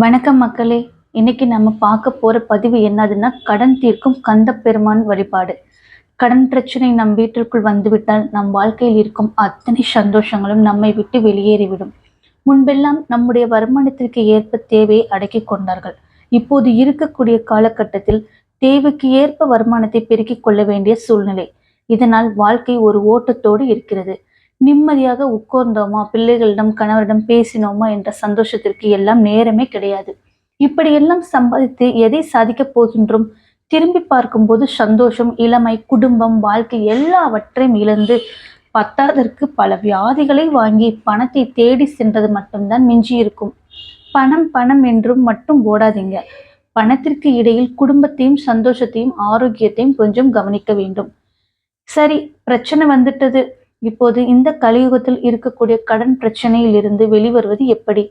வணக்கம் மக்களே. இன்னைக்கு நம்ம பார்க்க போற பதிவு என்னதுன்னா கடன் தீர்க்கும் கந்த பெருமான் வழிபாடு. கடன் பிரச்சனை நம் வீட்டிற்குள் வந்துவிட்டால் நம் வாழ்க்கையில் இருக்கும் அத்தனை சந்தோஷங்களும் நம்மை விட்டு வெளியேறிவிடும். முன்பெல்லாம் நம்முடைய வருமானத்திற்கு ஏற்ப தேவையை அடக்கி கொண்டார்கள். இப்போது இருக்கக்கூடிய காலகட்டத்தில் தேவைக்கு ஏற்ப வருமானத்தை பெருக்கிக் கொள்ள வேண்டிய சூழ்நிலை. இதனால் வாழ்க்கை ஒரு ஓட்டத்தோடு இருக்கிறது. நிம்மதியாக உட்கார்ந்தோமா? பிள்ளைகளிடம் கணவரிடம் பேசினோமா என்ற சந்தோஷத்திற்கு எல்லாம் நேரமே கிடையாது. இப்படியெல்லாம் சம்பாதித்து எதை சாதிக்கப் போகின்றோம்? திரும்பி பார்க்கும்போது சந்தோஷம் இளமை குடும்பம் வாழ்க்கை எல்லாவற்றையும் இழந்து பத்தாதற்கு பல வியாதிகளை வாங்கி பணத்தை தேடி சென்றது மட்டும்தான் மிஞ்சி இருக்கும் பணம் பணம் என்றும் மட்டும் ஓடாதீங்க. பணத்திற்கு இடையில் குடும்பத்தையும் சந்தோஷத்தையும் ஆரோக்கியத்தையும் கொஞ்சம் கவனிக்க வேண்டும். சரி பிரச்சனை வந்துட்டது. இப்போது இந்த கலியுகத்தில் இருக்கக்கூடிய கடன் பிரச்சனையில் இருந்து வெளிவருவது எப்படி?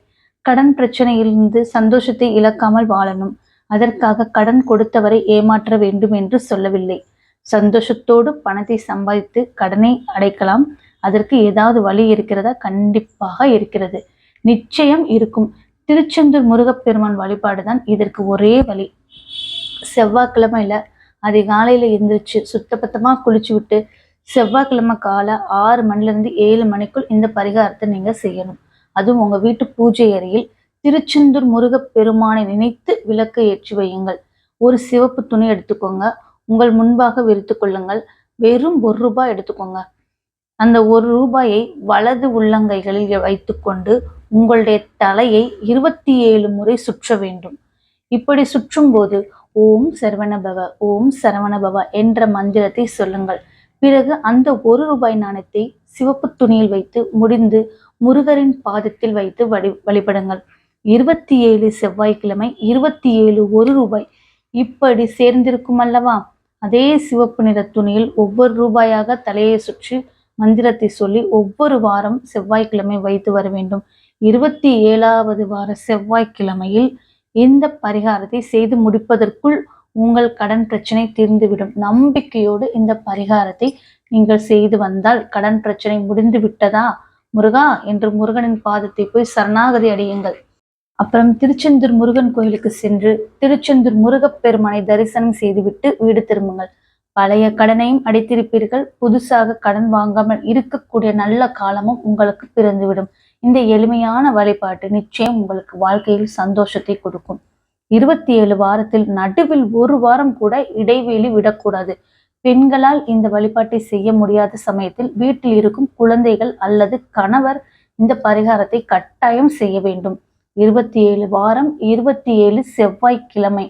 கடன் பிரச்சனையிலிருந்து சந்தோஷத்தை இழக்காமல் வாழணும். அதற்காக கடன் கொடுத்தவரை ஏமாற்ற வேண்டும் என்று சொல்லவில்லை. சந்தோஷத்தோடு பணத்தை சம்பாதித்து கடனை அடைக்கலாம். அதற்கு ஏதாவது வழி இருக்கிறதா? கண்டிப்பாக இருக்கிறது. நிச்சயம் இருக்கும். திருச்செந்தூர் முருகப்பெருமான் வழிபாடு தான் இதற்கு ஒரே வழி. செவ்வாய்க்கிழமையில அதிகாலையில எந்திரிச்சு சுத்தபத்தமா குளிச்சு விட்டு செவ்வாய்க்கிழமை காலை ஆறு மணிலேருந்து ஏழு மணிக்குள் இந்த பரிகாரத்தை நீங்கள் செய்யணும். அதுவும் உங்கள் வீட்டு பூஜை அறையில் திருச்செந்தூர் முருகப்பெருமானை நினைத்து விளக்கை ஏற்றி வையுங்கள். ஒரு சிவப்பு துணி எடுத்துக்கோங்க. உங்கள் முன்பாக விரித்து கொள்ளுங்கள். வெறும் ஒரு ரூபாய் எடுத்துக்கோங்க. அந்த ஒரு ரூபாயை வலது உள்ளங்கைகளில் வைத்துக்கொண்டு உங்களுடைய தலையை இருபத்தி ஏழு முறை சுற்ற வேண்டும். இப்படி சுற்றும் போது ஓம் சரவணபவ ஓம் சரவணபவ என்ற மந்திரத்தை சொல்லுங்கள். பிறகு அந்த ஒரு ரூபாய் நாணயத்தை சிவப்பு துணியில் வைத்து முடிந்து முருகரின் பாதத்தில் வைத்து வழி வழிபடுங்கள். இருபத்தி ஏழு செவ்வாய்க்கிழமை இருபத்தி ஏழு ஒரு ரூபாய். இப்படி சேர்ந்திருக்கும் அல்லவா? அதே சிவப்பு நிற துணியில் ஒவ்வொரு ரூபாயாக தலையை சுற்றி மந்திரத்தை சொல்லி ஒவ்வொரு வாரம் செவ்வாய்க்கிழமை வைத்து வர வேண்டும். இருபத்தி ஏழாவது வார செவ்வாய்க்கிழமையில் இந்த பரிகாரத்தை செய்து முடிப்பதற்குள் உங்கள் கடன் பிரச்சனை தீர்ந்துவிடும். நம்பிக்கையோடு இந்த பரிகாரத்தை நீங்கள் செய்து வந்தால் கடன் பிரச்சனை முடிந்து விட்டதா? முருகா என்று முருகனின் பாதத்தை போய் சரணாகதி அடையுங்கள். அப்புறம் திருச்செந்தூர் முருகன் கோயிலுக்கு சென்று திருச்செந்தூர் முருகப்பெருமானை தரிசனம் செய்துவிட்டு வீடு திரும்புங்கள். பழைய கடனையும் அடைத்திருப்பீர்கள். புதுசாக கடன் வாங்காமல் இருக்கக்கூடிய நல்ல காலமும் உங்களுக்கு பிறந்துவிடும். இந்த எளிமையான வழிபாட்டு நிச்சயம் உங்களுக்கு வாழ்க்கையில் சந்தோஷத்தை கொடுக்கும். இருபத்தி ஏழு வாரத்தில் நடுவில் ஒரு வாரம் கூட இடைவெளி விடக்கூடாது. பெண்களால் இந்த வழிபாட்டை செய்ய முடியாத சமயத்தில் வீட்டில் இருக்கும் குழந்தைகள் அல்லது கணவர் இந்த பரிகாரத்தை கட்டாயம் செய்ய வேண்டும். இருபத்தி ஏழு வாரம் இருபத்தி ஏழு செவ்வாய்க்கிழமை.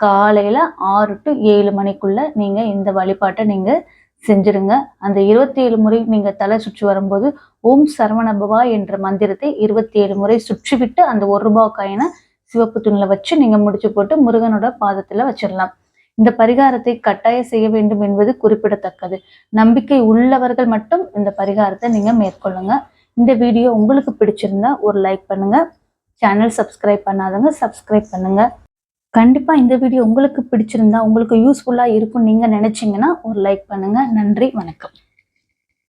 காலையில ஆறு டு ஏழு மணிக்குள்ள நீங்க இந்த வழிபாட்டை நீங்க செஞ்சிருங்க. அந்த இருபத்தி ஏழு முறை நீங்க தலை சுற்றி வரும்போது ஓம் சரவணபவா என்ற மந்திரத்தை இருபத்தி ஏழு முறை சுற்றிவிட்டு அந்த ஒரு ரூபாய் காயினை சிவப்பு துணில வச்சு நீங்க முடிச்சு போட்டு முருகனோட பாதத்துல வச்சிடலாம். இந்த பரிகாரத்தை கட்டாயம் செய்ய வேண்டும் என்பது குறிப்பிடத்தக்கது. நம்பிக்கை உள்ளவர்கள் மட்டும் இந்த பரிகாரத்தை நீங்க மேற்கொள்ளுங்க. இந்த வீடியோ உங்களுக்கு பிடிச்சிருந்தா ஒரு லைக் பண்ணுங்க. சேனல் சப்ஸ்கிரைப் பண்ணாதவங்க சப்ஸ்கிரைப் பண்ணுங்க. கண்டிப்பா இந்த வீடியோ உங்களுக்கு பிடிச்சிருந்தா உங்களுக்கு யூஸ்ஃபுல்லா இருக்கும் நீங்க நினைச்சீங்கன்னா ஒரு லைக் பண்ணுங்க. நன்றி வணக்கம்.